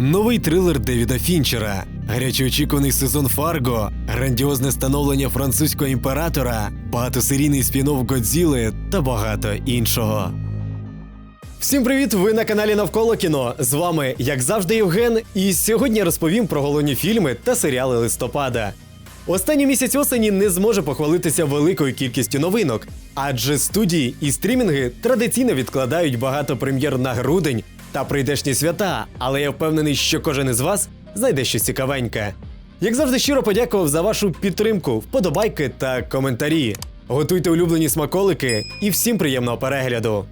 Новий трилер Девіда Фінчера, гаряче очікуваний сезон Фарго, грандіозне становлення французького імператора, багатосерійний спін-офф Годзіли та багато іншого. Всім привіт! Ви на каналі Навколо кіно. З вами, як завжди, Євген. І сьогодні розповім про головні фільми та серіали листопада. Останній місяць осені не зможе похвалитися великою кількістю новинок, адже студії і стрімінги традиційно відкладають багато прем'єр на грудень та прийдешні свята, але я впевнений, що кожен із вас знайде щось цікавеньке. Як завжди, щиро подякував за вашу підтримку, вподобайки та коментарі. Готуйте улюблені смаколики і всім приємного перегляду.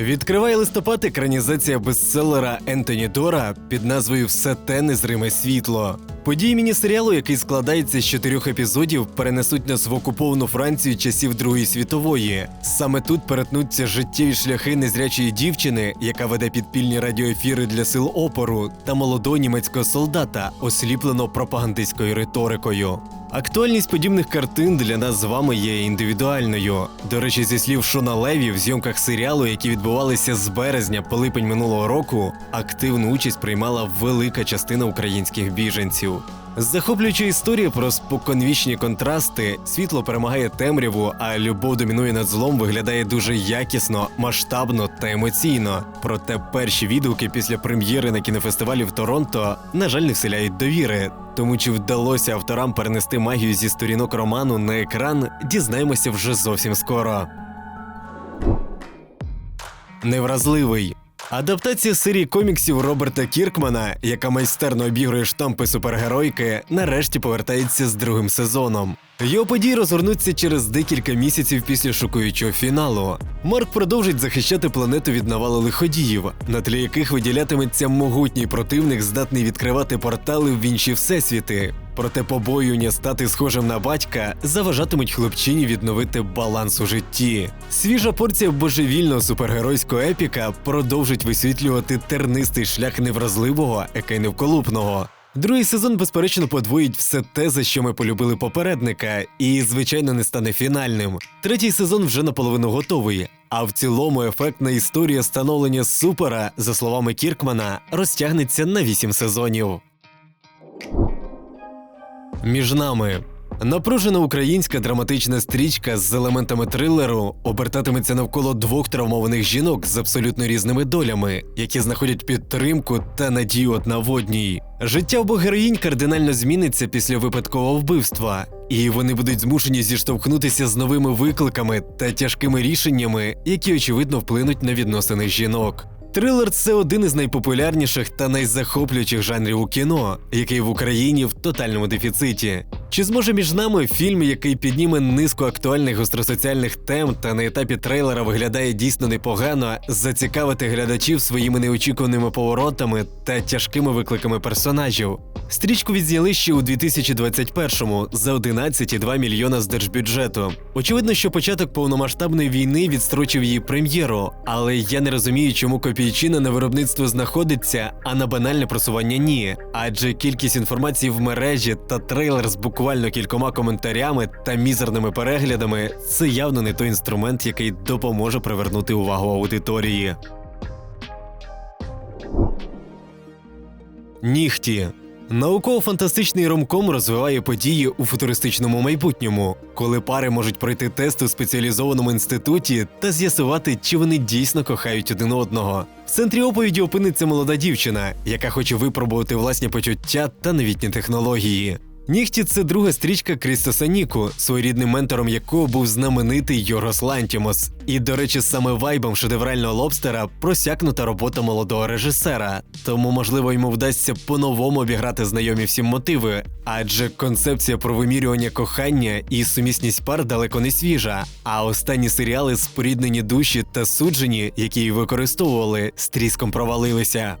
Відкриває листопад екранізація бестселера Ентоні Дора під назвою Все те незриме світло. Події міні-серіалу, який складається з чотирьох епізодів, перенесуть нас в окуповану Францію часів Другої світової. Саме тут перетнуться життєві шляхи незрячої дівчини, яка веде підпільні радіоефіри для сил опору, та молодого німецького солдата, осліплено пропагандистською риторикою. Актуальність подібних картин для нас з вами є індивідуальною. До речі, зі слів Шона Леві, в зйомках серіалу, які відбувалися з березня по липень минулого року, активну участь приймала велика частина українських біженців. Захоплююча історія про споконвічні контрасти, світло перемагає темряву, а любов домінує над злом виглядає дуже якісно, масштабно та емоційно. Проте перші відгуки після прем'єри на кінофестивалі в Торонто, на жаль, не вселяють довіри. Тому чи вдалося авторам перенести магію зі сторінок роману на екран, дізнаємося вже зовсім скоро. Невразливий. Адаптація серії коміксів Роберта Кіркмана, яка майстерно обігрує штампи супергеройки, нарешті повертається з другим сезоном. Його події розгорнуться через декілька місяців після шокуючого фіналу. Марк продовжить захищати планету від навали лиходіїв, на тлі яких виділятиметься могутній противник, здатний відкривати портали в інші всесвіти. Проте побоювання стати схожим на батька заважатимуть хлопчині відновити баланс у житті. Свіжа порція божевільного супергеройського епіка продовжить висвітлювати тернистий шлях невразливого, яка й невколупного. Другий сезон, безперечно, подвоїть все те, за що ми полюбили попередника, і, звичайно, не стане фінальним. Третій сезон вже наполовину готовий. А в цілому ефектна історія становлення супера, за словами Кіркмана, розтягнеться на вісім сезонів. Між нами напружена українська драматична стрічка з елементами трилеру обертатиметься навколо двох травмованих жінок з абсолютно різними долями, які знаходять підтримку та надію одна в одній. Життя обох героїнь кардинально зміниться після випадкового вбивства, і вони будуть змушені зіштовхнутися з новими викликами та тяжкими рішеннями, які очевидно вплинуть на відносини жінок. Трилер це один із найпопулярніших та найзахоплюючих жанрів у кіно, який в Україні в тотальному дефіциті. Чи зможе між нами фільм, який підніме низку актуальних гостросоціальних тем та на етапі трейлера виглядає дійсно непогано, зацікавити глядачів своїми неочікуваними поворотами та тяжкими викликами персонажів? Стрічку відзняли ще у 2021-му за 11,2 мільйона з держбюджету. Очевидно, що початок повномасштабної війни відстрочив її прем'єру, але я не розумію, чому копійчина на виробництво знаходиться, а на банальне просування ні. Адже кількість інформації в мережі та трейлер з буквально кількома коментарями та мізерними переглядами це явно не той інструмент, який допоможе привернути увагу аудиторії. Нігті. Науково-фантастичний ромком розвиває події у футуристичному майбутньому, коли пари можуть пройти тест у спеціалізованому інституті та з'ясувати, чи вони дійсно кохають один одного. В центрі оповіді опиниться молода дівчина, яка хоче випробувати власні почуття та новітні технології. Нігті це друга стрічка Крістоса Ніку, своєрідним ментором якого був знаменитий Йоргос Лантімос. І, до речі, саме вайбом шедеврального лобстера просякнута робота молодого режисера. Тому, можливо, йому вдасться по-новому обіграти знайомі всім мотиви, адже концепція про вимірювання кохання і сумісність пар далеко не свіжа. А останні серіали споріднені душі та суджені, які її використовували, стріском провалилися.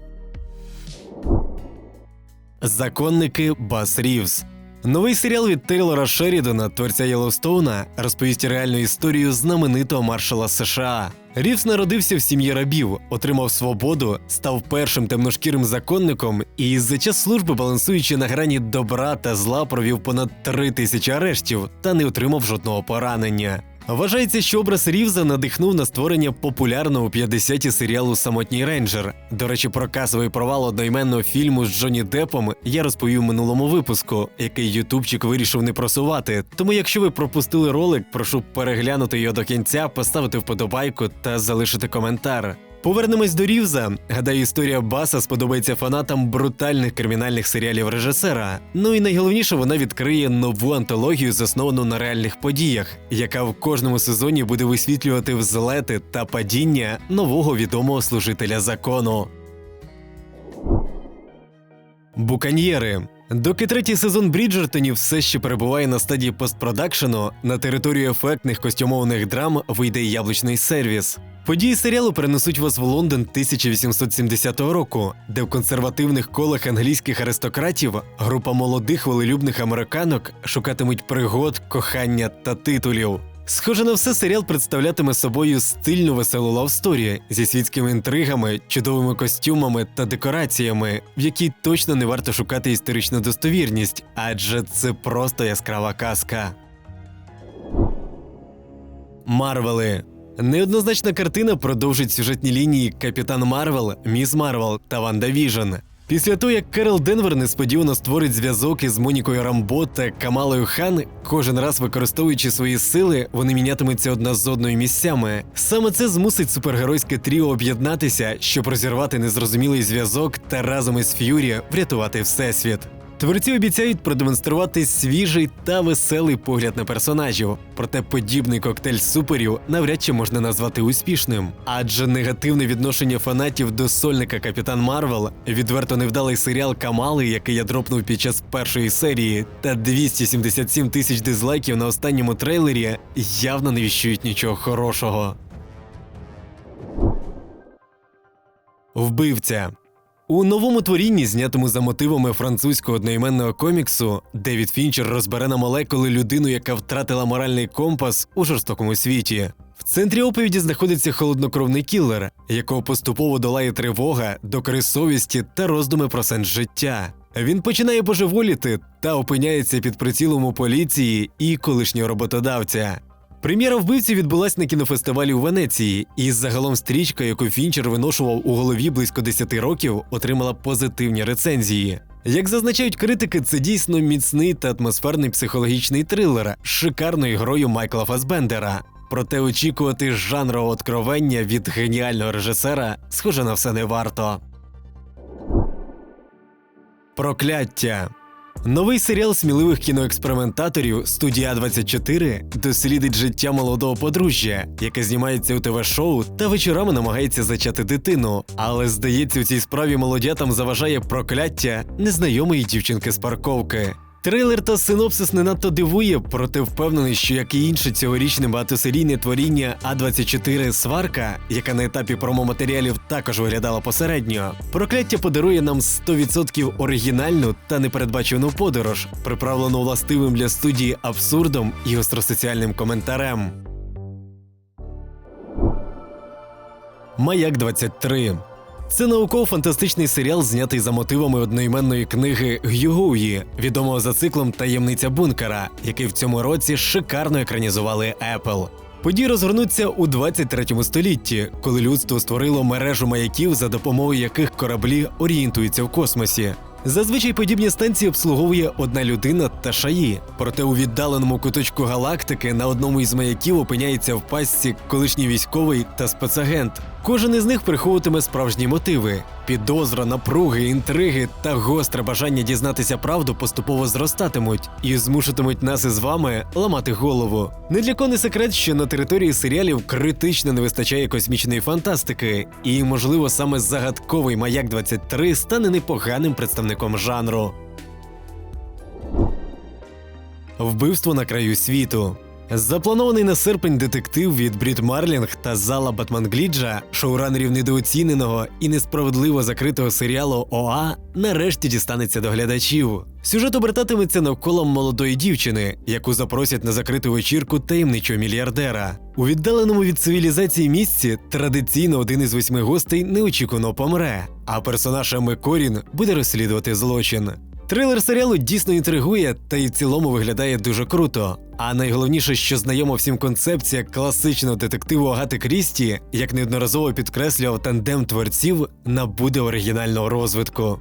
Законники Бас Рівз. Новий серіал від Тейлора Шерідона, творця Єлоустоуна, розповість реальну історію знаменитого маршала США. Рівс народився в сім'ї рабів, отримав свободу, став першим темношкірим законником і за час служби, балансуючи на грані добра та зла, провів понад три тисячі арештів та не отримав жодного поранення. Вважається, що образ Рівза надихнув на створення популярного у 50-ті серіалу Самотній рейнджер. До речі, про касовий провал одноіменного фільму з Джонні Деппом я розповів в минулому випуску, який Ютубчик вирішив не просувати. Тому, якщо ви пропустили ролик, прошу переглянути його до кінця, поставити вподобайку та залишити коментар. Повернемось до Рівза. Гадаю, історія Баса сподобається фанатам брутальних кримінальних серіалів режисера. Ну і найголовніше, вона відкриє нову антологію, засновану на реальних подіях, яка в кожному сезоні буде висвітлювати взлети та падіння нового відомого служителя закону. Буканьєри. Доки третій сезон Бріджертонів все ще перебуває на стадії постпродакшену, на територію ефектних костюмованих драм вийде яблучний сервіс. Події серіалу перенесуть вас в Лондон 1870 року, де в консервативних колах англійських аристократів група молодих волелюбних американок шукатимуть пригод, кохання та титулів. Схоже на все, серіал представлятиме собою стильну веселу лавсторі зі світськими інтригами, чудовими костюмами та декораціями, в якій точно не варто шукати історичну достовірність, адже це просто яскрава казка. Марвели. Неоднозначна картина продовжить сюжетні лінії Капітан Марвел, Міс Марвел та Ванда Віжн. Після того, як Керол Денвер несподівано створить зв'язок із Монікою Рамбо та Камалою Хан, кожен раз використовуючи свої сили, вони мінятимуться одна з одною місцями. Саме це змусить супергеройське тріо об'єднатися, щоб розірвати незрозумілий зв'язок та разом із Ф'юрі врятувати всесвіт. Творці обіцяють продемонструвати свіжий та веселий погляд на персонажів, проте подібний коктейль суперів навряд чи можна назвати успішним. Адже негативне відношення фанатів до сольника Капітан Марвел, відверто невдалий серіал Камали, який я дропнув під час першої серії, та 277 тисяч дизлайків на останньому трейлері явно не віщують нічого хорошого. Вбивця. У новому творінні, знятому за мотивами французького одноіменного коміксу, Девід Фінчер розбере на молекули людину, яка втратила моральний компас у жорстокому світі. В центрі оповіді знаходиться холоднокровний кілер, якого поступово долає тривога, докори совісті та роздуми про сенс життя. Він починає божеволіти та опиняється під прицілом у поліції і колишнього роботодавця. Прем'єра вбивці відбулась на кінофестивалі у Венеції, і загалом стрічка, яку Фінчер виношував у голові близько 10 років, отримала позитивні рецензії. Як зазначають критики, це дійсно міцний та атмосферний психологічний трилер з шикарною грою Майкла Фасбендера. Проте очікувати жанрового откровення від геніального режисера схоже на все не варто. Прокляття. Новий серіал сміливих кіноекспериментаторів Студія 24 дослідить життя молодого подружжя, яке знімається у ТВ-шоу та вечорами намагається зачати дитину. Але здається, у цій справі молодятам заважає прокляття незнайомої дівчинки з парковки. Трейлер та синопсис не надто дивує, проте впевнений, що як і інше цьогорічне багатосерійне творіння А24 Сварка, яка на етапі промоматеріалів також виглядала посередньо, прокляття подарує нам 100% оригінальну та непередбачену подорож, приправлену властивим для студії абсурдом і остросоціальним коментарем. Маяк 23 це науково-фантастичний серіал, знятий за мотивами одноіменної книги Гюгуї, відомого за циклом Таємниця бункера, який в цьому році шикарно екранізували Apple. Події розгорнуться у 23 столітті, коли людство створило мережу маяків, за допомогою яких кораблі орієнтуються в космосі. Зазвичай подібні станції обслуговує одна людина та шаї. Проте у віддаленому куточку галактики на одному із маяків опиняється в пастці колишній військовий та спецагент. Кожен із них приховуватиме справжні мотиви. Підозра, напруги, інтриги та гостре бажання дізнатися правду поступово зростатимуть і змушуватимуть нас із вами ламати голову. Не для кого не секрет, що на території серіалів критично не вистачає космічної фантастики, і, можливо, саме загадковий маяк 23 стане непоганим представником жанру. Вбивство на краю світу. Запланований на серпень детектив від Брід Марлінг та зала Батмангліджа, шоуранерів недооціненого і несправедливо закритого серіалу ОА, нарешті дістанеться до глядачів. Сюжет обертатиметься навколо молодої дівчини, яку запросять на закриту вечірку таємничого мільярдера. У віддаленому від цивілізації місці традиційно один із восьми гостей неочікувано помре, а персонаж Емми Корін буде розслідувати злочин. Трейлер серіалу дійсно інтригує та й в цілому виглядає дуже круто. А найголовніше, що знайома всім концепція класичного детективу Агати Крісті, як неодноразово підкреслював тандем творців, набуде оригінального розвитку.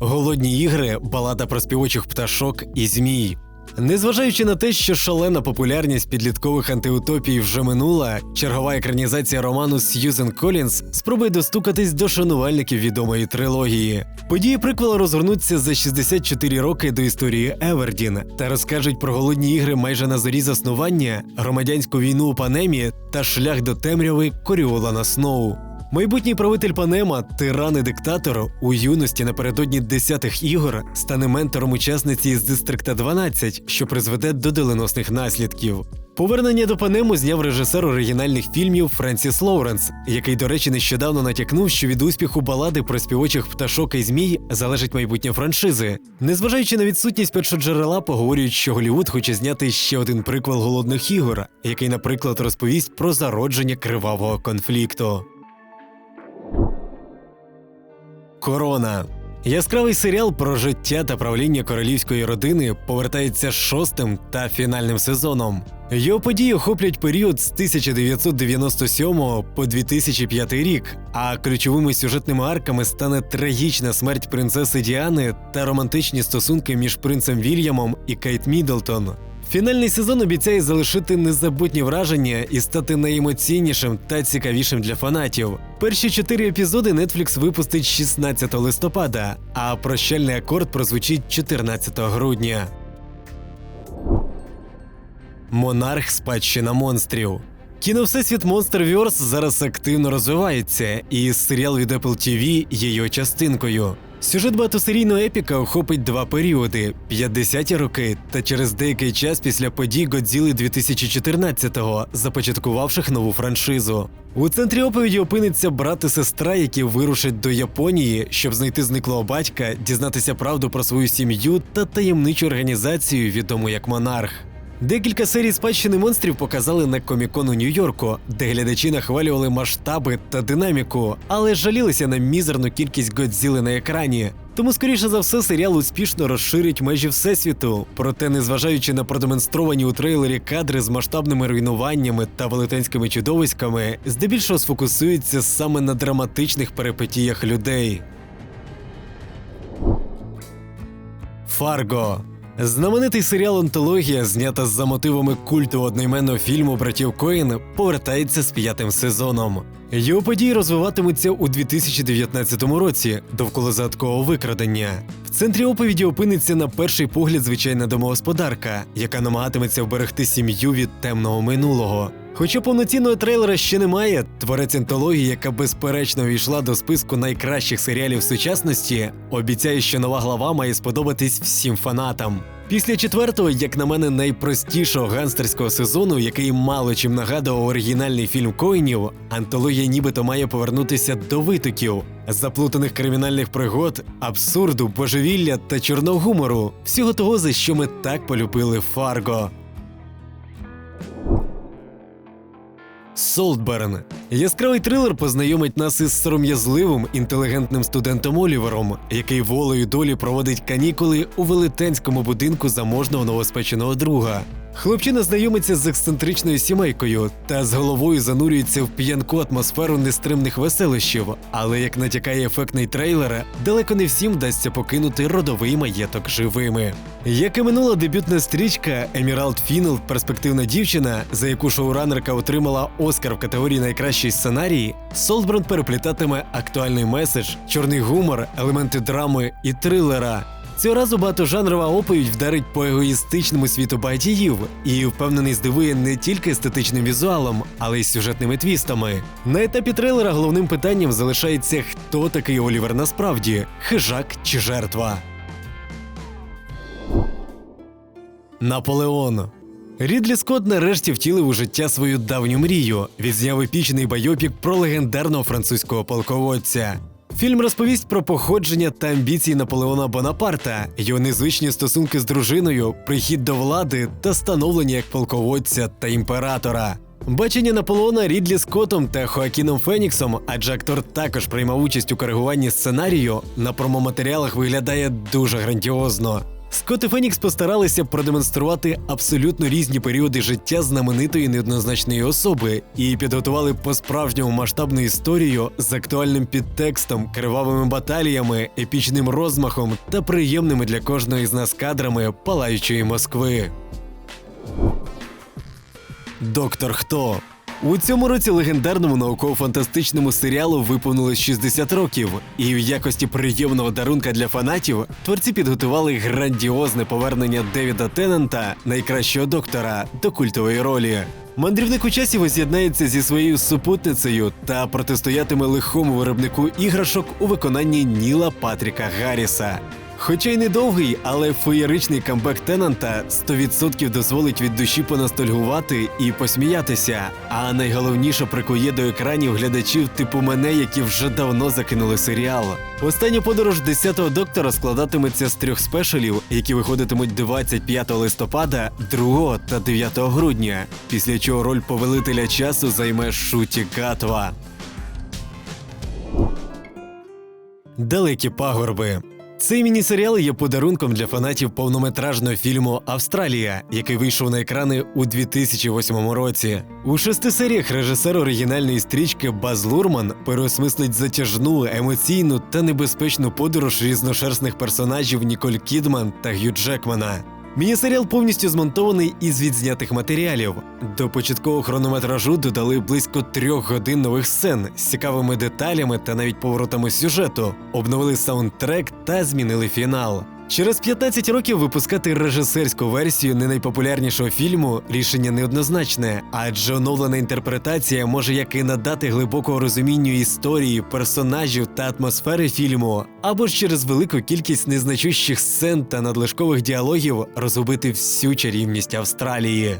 Голодні ігри, балада про співочих пташок і змій. Незважаючи на те, що шалена популярність підліткових антиутопій вже минула, чергова екранізація роману Сьюзен Колінс спробує достукатись до шанувальників відомої трилогії. Події приквела розгорнуться за 64 роки до історії Евердін та розкажуть про голодні ігри майже на зорі заснування, громадянську війну у Панемі та шлях до темряви Коріолана Сноу. Майбутній правитель Панема, тиран і диктатор, у юності напередодні десятих ігор стане ментором учасниці з Дистрикта 12, що призведе до доленосних наслідків. Повернення до Панему зняв режисер оригінальних фільмів Френсіс Лоуренс, який, до речі, нещодавно натякнув, що від успіху балади про співочих пташок і змій залежить майбутнє франшизи. Незважаючи на відсутність першоджерела, поговорюють, що Голівуд хоче зняти ще один приквел голодних ігор, який, наприклад, розповість про зародження кривавого конфлікту. Корона. Яскравий серіал про життя та правління королівської родини повертається шостим та фінальним сезоном. Його події охоплять період з 1997 по 2005 рік, а ключовими сюжетними арками стане трагічна смерть принцеси Діани та романтичні стосунки між принцем Вільямом і Кейт Міддлтон. Фінальний сезон обіцяє залишити незабутні враження і стати найемоційнішим та цікавішим для фанатів. Перші чотири епізоди Netflix випустить 16 листопада, а прощальний акорд прозвучить 14 грудня. Монарх спадщина монстрів. Кіно Всесвіт Monsterverse зараз активно розвивається, і серіал від Apple TV є його частинкою. Сюжет багатосерійного епіка охопить два періоди: 50-ті роки та через деякий час після подій Годзіли 2014-го, започаткувавших нову франшизу. У центрі оповіді опиниться брат і сестра, які вирушать до Японії, щоб знайти зниклого батька, дізнатися правду про свою сім'ю та таємничу організацію, відому як монарх. Декілька серій спадщини монстрів показали на комікону Нью-Йорку, де глядачі нахвалювали масштаби та динаміку, але жалілися на мізерну кількість Годзіли на екрані. Тому, скоріше за все, серіал успішно розширить межі всесвіту. Проте, незважаючи на продемонстровані у трейлері кадри з масштабними руйнуваннями та велетенськими чудовиськами, здебільшого сфокусується саме на драматичних перипетіях людей. Фарго Знаменитий серіал Онтологія, знята за мотивами культу одноіменного фільму братів Коїн, повертається з п'ятим сезоном. Його події розвиватимуться у 2019 році довкола загадкового викрадення. В центрі оповіді опиниться на перший погляд звичайна домогосподарка, яка намагатиметься вберегти сім'ю від темного минулого. Хоча повноцінного трейлера ще немає, творець антології, яка безперечно війшла до списку найкращих серіалів сучасності, обіцяє, що нова глава має сподобатись всім фанатам. Після четвертого, як на мене, найпростішого ганстерського сезону, який мало чим нагадував оригінальний фільм Коїнів, антологія нібито має повернутися до витоків, заплутаних кримінальних пригод, абсурду, божевілля та чорного гумору, всього того, за що ми так полюбили Фарго. Солтберн. Яскравий трилер познайомить нас із сором'язливим інтелігентним студентом Олівером, який волею долі проводить канікули у велетенському будинку заможного новоспеченого друга. Хлопчина знайомиться з ексцентричною сімейкою та з головою занурюється в п'янку атмосферу нестримних веселищів. Але як натякає ефектний трейлер, далеко не всім вдасться покинути родовий маєток живими. Як і минула дебютна стрічка Еміралд Фінел перспективна дівчина, за яку шоуранерка отримала Оскар в категорії найкращий сценарій, Солтбранд переплітатиме актуальний меседж, чорний гумор, елементи драми і трилера. Цього разу багатожанрова оповідь вдарить по егоїстичному світу багатіїв і впевнений здивує не тільки естетичним візуалом, але й сюжетними твістами. На етапі трейлера головним питанням залишається, хто такий Олівер насправді хижак чи жертва. Наполеон. Рідлі Скотт нарешті втілив у життя свою давню мрію. Відзняв епічний байопік про легендарного французького полководця. Фільм розповість про походження та амбіції Наполеона Бонапарта, його незвичні стосунки з дружиною, прихід до влади та становлення як полководця та імператора. Бачення Наполеона Рідлі Скоттом та Хоакіном Феніксом, адже актор також приймав участь у коригуванні сценарію, на промоматеріалах виглядає дуже грандіозно. Скотт і Фенікс постаралися продемонструвати абсолютно різні періоди життя знаменитої неоднозначної особи і підготували по-справжньому масштабну історію з актуальним підтекстом, кривавими баталіями, епічним розмахом та приємними для кожного із нас кадрами палаючої Москви. Доктор Хто у цьому році легендарному науково-фантастичному серіалу виповнилось 60 років, і в якості приємного дарунка для фанатів творці підготували грандіозне повернення Девіда Теннанта, найкращого доктора, до культової ролі. Мандрівник у часі воз'єднається зі своєю супутницею та протистоятиме лихому виробнику іграшок у виконанні Ніла Патріка Гарріса. Хоча й недовгий, але феєричний камбек Тенанта 100% дозволить від душі понастальгувати і посміятися. А найголовніше прикує до екранів глядачів типу мене, які вже давно закинули серіал. Остання подорож 10-го доктора складатиметься з трьох спешалів, які виходитимуть 25 листопада, 2 та 9 грудня. Після чого роль повелителя часу займе Шуті Катва. Далекі пагорби. Цей міні-серіал є подарунком для фанатів повнометражного фільму Австралія, який вийшов на екрани у 2008 році. У шести серіях режисер оригінальної стрічки Баз Лурман переосмислить затяжну, емоційну та небезпечну подорож різношерстних персонажів Ніколь Кідман та Г'ю Джекмана. Міні-серіал повністю змонтований із відзнятих матеріалів. До початкового хронометражу додали близько трьох годин нових сцен з цікавими деталями та навіть поворотами сюжету, обновили саундтрек та змінили фінал. Через 15 років випускати режисерську версію не найпопулярнішого фільму рішення неоднозначне, адже оновлена інтерпретація може як і надати глибокого розумінню історії, персонажів та атмосфери фільму, або ж через велику кількість незначущих сцен та надлишкових діалогів розгубити всю чарівність Австралії.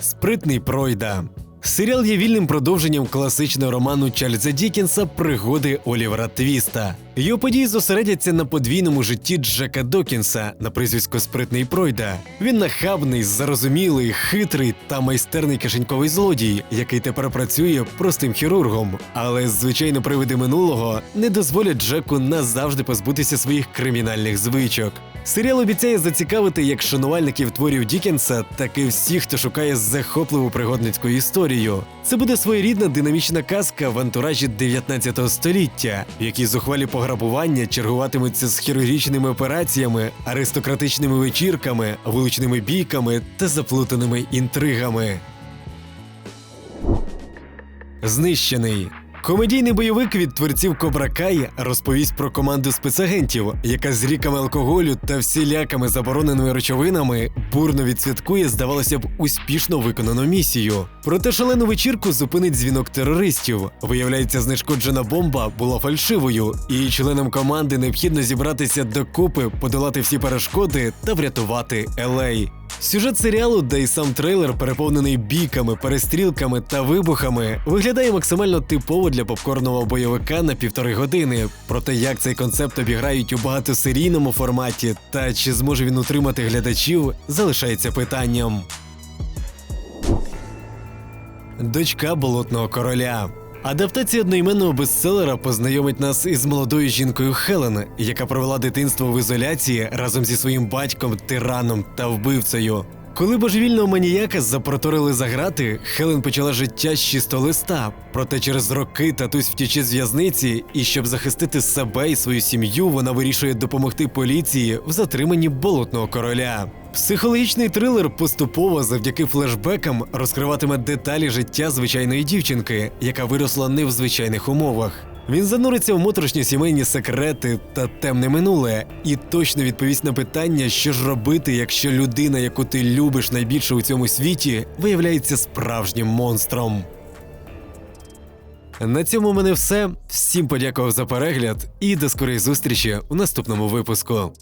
Спритний пройда. Серіал є вільним продовженням класичного роману Чарльза Дікінса Пригоди Олівера Твіста. Його події зосередяться на подвійному житті Джека Докінса на прізвисько Спритний Пройда. Він нахабний, зарозумілий, хитрий та майстерний кишеньковий злодій, який тепер працює простим хірургом. Але звичайно, привиди минулого не дозволять Джеку назавжди позбутися своїх кримінальних звичок. Серіал обіцяє зацікавити як шанувальників творів Дікенса, так і всіх, хто шукає захопливу пригодницьку історію. Це буде своєрідна динамічна казка в антуражі 19 століття, в якій зухвалі пограбування чергуватимуться з хірургічними операціями, аристократичними вечірками, вуличними бійками та заплутаними інтригами. Знищений. Комедійний бойовик від творців Кобра Кай розповість про команду спецагентів, яка з ріками алкоголю та всілякими забороненими речовинами бурно відсвяткує, здавалося б, успішно виконану місію. Проте шалену вечірку зупинить дзвінок терористів. Виявляється, знешкоджена бомба була фальшивою, і членам команди необхідно зібратися докупи, подолати всі перешкоди та врятувати Елей. Сюжет серіалу, де й сам трейлер переповнений бійками, перестрілками та вибухами, виглядає максимально типово для попкорного бойовика на півтори години. Проте як цей концепт обіграють у багатосерійному форматі, та чи зможе він утримати глядачів, залишається питанням. Дочка болотного короля. Адаптація одноіменного бестселера познайомить нас із молодою жінкою Хелен, яка провела дитинство в ізоляції разом зі своїм батьком, тираном та вбивцею. Коли божевільного маніяка запроторили за грати, Хелен почала життя з чистого листа. Проте через роки татусь втіче з в'язниці, і щоб захистити себе і свою сім'ю, вона вирішує допомогти поліції в затриманні болотного короля. Психологічний трилер поступово завдяки флешбекам розкриватиме деталі життя звичайної дівчинки, яка виросла не в звичайних умовах. Він зануриться в моторошні сімейні секрети та темне минуле, і точно відповість на питання, що ж робити, якщо людина, яку ти любиш найбільше у цьому світі, виявляється справжнім монстром. На цьому в мене все. Всім подякував за перегляд і до скорої зустрічі у наступному випуску.